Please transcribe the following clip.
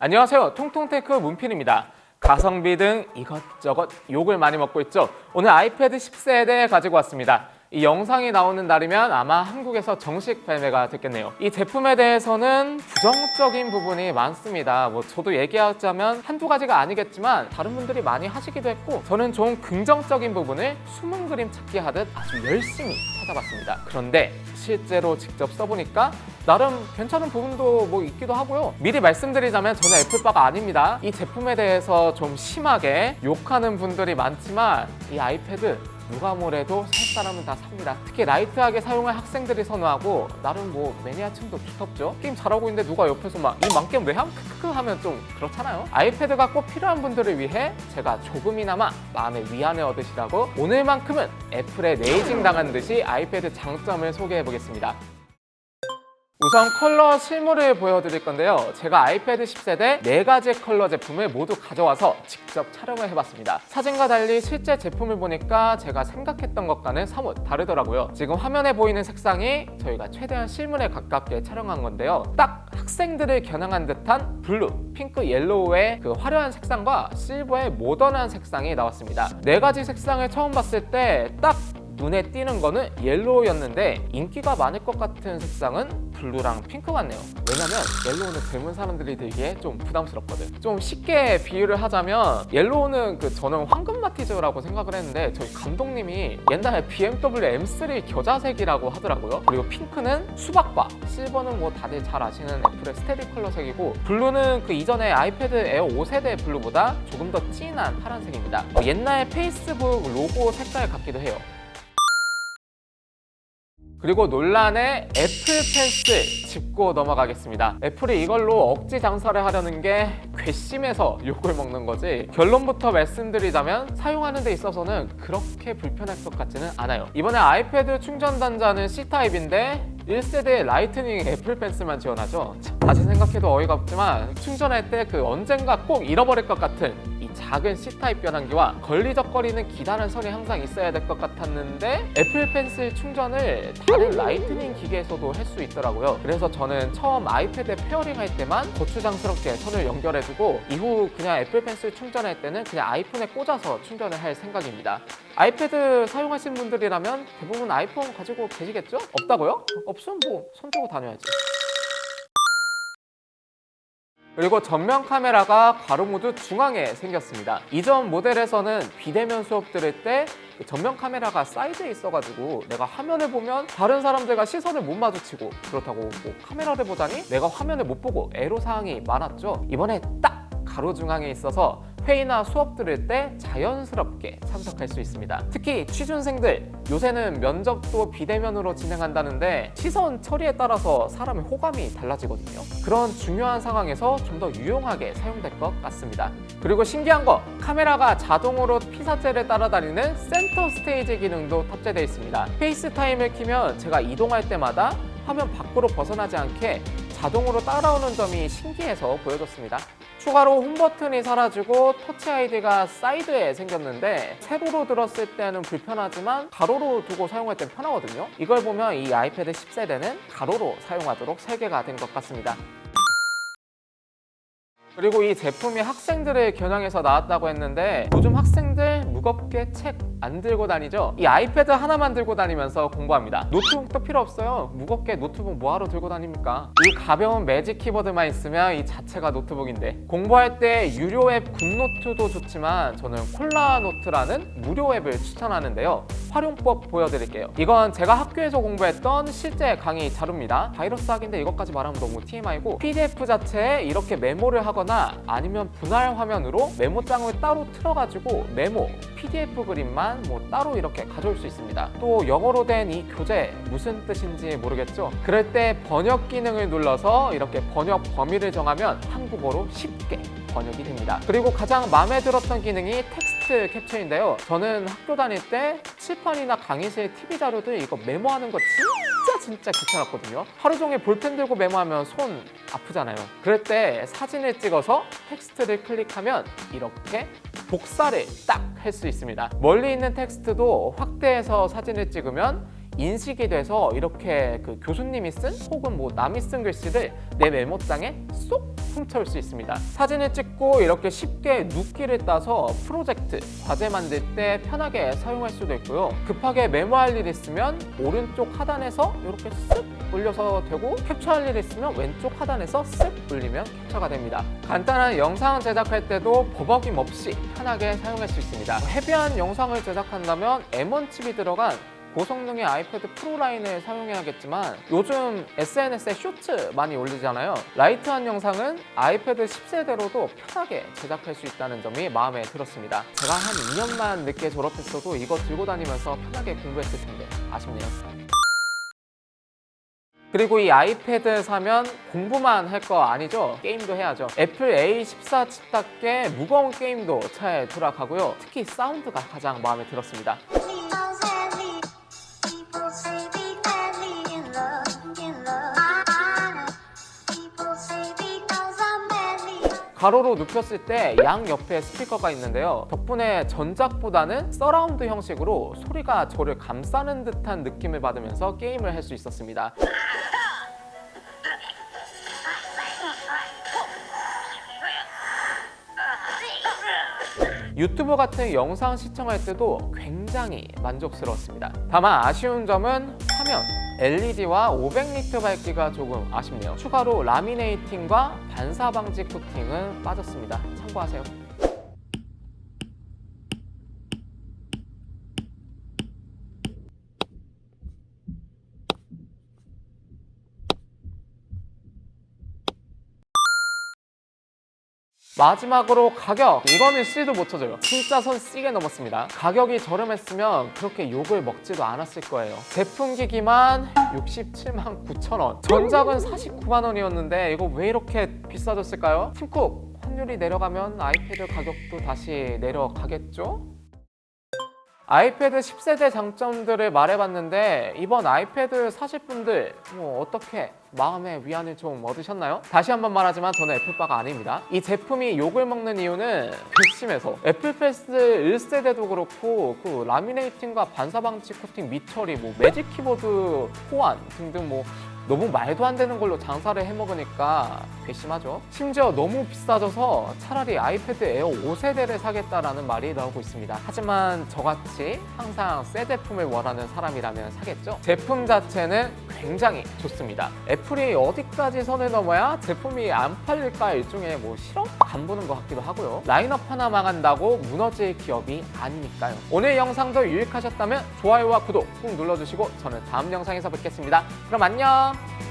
안녕하세요. 통통테크 문필입니다. 가성비 등 이것저것 욕을 많이 먹고 있죠. 오늘 아이패드 10세대 가지고 왔습니다. 이 영상이 나오는 날이면 아마 한국에서 정식 발매가 됐겠네요. 이 제품에 대해서는 부정적인 부분이 많습니다. 뭐 저도 얘기하자면 한두 가지가 아니겠지만 다른 분들이 많이 하시기도 했고 저는 좀 긍정적인 부분을 숨은 그림 찾기 하듯 아주 열심히 찾아봤습니다. 그런데 실제로 직접 써보니까 나름 괜찮은 부분도 뭐 있기도 하고요. 미리 말씀드리자면 저는 애플바가 아닙니다. 이 제품에 대해서 좀 심하게 욕하는 분들이 많지만 이 아이패드 누가 뭐래도 살 사람은 다 삽니다. 특히 라이트하게 사용할 학생들이 선호하고 나름 뭐 매니아층도 두텁죠. 게임 잘하고 있는데 누가 옆에서 막 이 망게임 왜 함? 크크크 하면 좀 그렇잖아요. 아이패드가 꼭 필요한 분들을 위해 제가 조금이나마 마음의 위안을 얻으시라고 오늘만큼은 애플에 레이징 당한 듯이 아이패드 장점을 소개해 보겠습니다. 우선 컬러 실물을 보여드릴 건데요. 제가 아이패드 10세대 네 가지 컬러 제품을 모두 가져와서 직접 촬영을 해봤습니다. 사진과 달리 실제 제품을 보니까 제가 생각했던 것과는 사뭇 다르더라고요. 지금 화면에 보이는 색상이 저희가 최대한 실물에 가깝게 촬영한 건데요. 딱 학생들을 겨냥한 듯한 블루, 핑크, 옐로우의 그 화려한 색상과 실버의 모던한 색상이 나왔습니다. 네 가지 색상을 처음 봤을 때 딱 눈에 띄는 거는 옐로우였는데 인기가 많을 것 같은 색상은 블루랑 핑크 같네요. 왜냐면 옐로우는 젊은 사람들이 들기에 좀 부담스럽거든. 좀 쉽게 비유를 하자면 옐로우는 그 저는 황금 마티즈라고 생각을 했는데 저희 감독님이 옛날에 BMW M3 겨자색이라고 하더라고요. 그리고 핑크는 수박바, 실버는 뭐 다들 잘 아시는 애플의 스테디 컬러 색이고 블루는 그 이전에 아이패드 에어 5세대 블루보다 조금 더 진한 파란색입니다. 어, 옛날 페이스북 로고 색깔 같기도 해요. 그리고 논란의 애플 펜슬 짚고 넘어가겠습니다. 애플이 이걸로 억지 장사를 하려는 게 괘씸해서 욕을 먹는 거지. 결론부터 말씀드리자면 사용하는 데 있어서는 그렇게 불편할 것 같지는 않아요. 이번에 아이패드 충전 단자는 C타입인데 1세대 라이트닝 애플 펜슬만 지원하죠. 참, 다시 생각해도 어이가 없지만 충전할 때 그 언젠가 꼭 잃어버릴 것 같은 이 작은 C타입 변환기와 걸리적거리는 기다란 선이 항상 있어야 될 것 같았는데 애플 펜슬 충전을 다른 라이트닝 기계에서도 할 수 있더라고요. 그래서 저는 처음 아이패드 페어링 할 때만 거추장스럽게 선을 연결해주고 이후 그냥 애플 펜슬 충전할 때는 그냥 아이폰에 꽂아서 충전을 할 생각입니다. 아이패드 사용하신 분들이라면 대부분 아이폰 가지고 계시겠죠? 없다고요? 없으면 뭐 손 들고 다녀야지. 그리고 전면 카메라가 가로 모드 중앙에 생겼습니다. 이전 모델에서는 비대면 수업 들을 때그 전면 카메라가 사이드에 있어가지고 내가 화면을 보면 다른 사람들과 시선을 못 마주치고 그렇다고 뭐 카메라를 보자니 내가 화면을 못 보고 애로사항이 많았죠. 이번에 딱 가로 중앙에 있어서 회의나 수업 들을 때 자연스럽게 참석할 수 있습니다. 특히 취준생들 요새는 면접도 비대면으로 진행한다는데 시선 처리에 따라서 사람의 호감이 달라지거든요. 그런 중요한 상황에서 좀 더 유용하게 사용될 것 같습니다. 그리고 신기한 거 카메라가 자동으로 피사체를 따라다니는 센터 스테이지 기능도 탑재되어 있습니다. 페이스타임을 키면 제가 이동할 때마다 화면 밖으로 벗어나지 않게 자동으로 따라오는 점이 신기해서 보여줬습니다. 추가로 홈 버튼이 사라지고 터치 아이디가 사이드에 생겼는데 세로로 들었을 때는 불편하지만 가로로 두고 사용할 땐 편하거든요. 이걸 보면 이 아이패드 10세대는 가로로 사용하도록 설계가 된 것 같습니다. 그리고 이 제품이 학생들을 겨냥해서 나왔다고 했는데 요즘 학생들 무겁게 책 안 들고 다니죠? 이 아이패드 하나만 들고 다니면서 공부합니다. 노트북도 필요 없어요. 무겁게 노트북 뭐하러 들고 다닙니까? 이 가벼운 매직 키보드만 있으면 이 자체가 노트북인데 공부할 때 유료 앱 굿노트도 좋지만 저는 콜라노트라는 무료 앱을 추천하는데요. 활용법 보여드릴게요. 이건 제가 학교에서 공부했던 실제 강의 자료입니다. 바이러스 학인데 이것까지 말하면 너무 TMI고 PDF 자체에 이렇게 메모를 하거나 아니면 분할 화면으로 메모장을 따로 틀어가지고 메모, PDF 그림만 뭐 따로 이렇게 가져올 수 있습니다. 또 영어로 된 이 교재 무슨 뜻인지 모르겠죠? 그럴 때 번역 기능을 눌러서 이렇게 번역 범위를 정하면 한국어로 쉽게 번역이 됩니다. 그리고 가장 마음에 들었던 기능이 텍스트 캡처인데요. 저는 학교 다닐 때 칠판이나 강의실 TV 자료들 이거 메모하는 거 진짜 진짜 귀찮았거든요. 하루 종일 볼펜 들고 메모하면 손 아프잖아요. 그럴 때 사진을 찍어서 텍스트를 클릭하면 이렇게 복사를 딱 할 수 있습니다. 멀리 있는 텍스트도 확대해서 사진을 찍으면 인식이 돼서 이렇게 그 교수님이 쓴 혹은 뭐 남이 쓴 글씨를 내 메모장에 쏙 훔쳐올 수 있습니다. 사진을 찍고 이렇게 쉽게 눕기를 따서 프로젝트, 과제 만들 때 편하게 사용할 수도 있고요. 급하게 메모할 일 있으면 오른쪽 하단에서 이렇게 쓱 올려서 되고 캡처할 일 있으면 왼쪽 하단에서 쓱 올리면 캡처가 됩니다. 간단한 영상 제작할 때도 버벅임 없이 편하게 사용할 수 있습니다. 헤비한 영상을 제작한다면 M1 칩이 들어간 고성능의 아이패드 프로 라인을 사용해야겠지만 요즘 SNS에 쇼츠 많이 올리잖아요. 라이트한 영상은 아이패드 10세대로도 편하게 제작할 수 있다는 점이 마음에 들었습니다. 제가 한 2년만 늦게 졸업했어도 이거 들고 다니면서 편하게 공부했을 텐데 아쉽네요. 그리고 이 아이패드 사면 공부만 할 거 아니죠? 게임도 해야죠. 애플 A14 칩답게 무거운 게임도 잘 돌아가고요. 특히 사운드가 가장 마음에 들었습니다. 가로로 눕혔을 때 양 옆에 스피커가 있는데요. 덕분에 전작보다는 서라운드 형식으로 소리가 저를 감싸는 듯한 느낌을 받으면서 게임을 할 수 있었습니다. 유튜브 같은 영상 시청할 때도 굉장히 만족스러웠습니다. 다만 아쉬운 점은 화면, LED와 500니트 밝기가 조금 아쉽네요. 추가로 라미네이팅과 반사 방지 코팅은 빠졌습니다. 참고하세요. 마지막으로 가격. 이거는 C도 못 쳐줘요. 진짜 선 C게 넘었습니다. 가격이 저렴했으면 그렇게 욕을 먹지도 않았을 거예요. 제품 기기만 67만 9천 원. 전작은 49만 원이었는데 이거 왜 이렇게 비싸졌을까요? 팀쿡 환율이 내려가면 아이패드 가격도 다시 내려가겠죠? 아이패드 10세대 장점들을 말해봤는데 이번 아이패드 사실 분들 뭐 어떻게 마음의 위안을 좀 얻으셨나요? 다시 한번 말하지만 저는 애플바가 아닙니다. 이 제품이 욕을 먹는 이유는 괘씸해서 애플 패스 1세대도 그렇고 그 라미네이팅과 반사 방지 코팅 미처리 뭐 매직 키보드 호환 등등 뭐 너무 말도 안 되는 걸로 장사를 해먹으니까 괘씸하죠. 심지어 너무 비싸져서 차라리 아이패드 에어 5세대를 사겠다라는 말이 나오고 있습니다. 하지만 저같이 항상 새 제품을 원하는 사람이라면 사겠죠. 제품 자체는 굉장히 좋습니다. 애플이 어디까지 선을 넘어야 제품이 안 팔릴까 일종의 뭐 실험? 간보는 것 같기도 하고요. 라인업 하나 망한다고 무너질 기업이 아니니까요. 오늘 영상도 유익하셨다면 좋아요와 구독 꾹 눌러주시고 저는 다음 영상에서 뵙겠습니다. 그럼 안녕!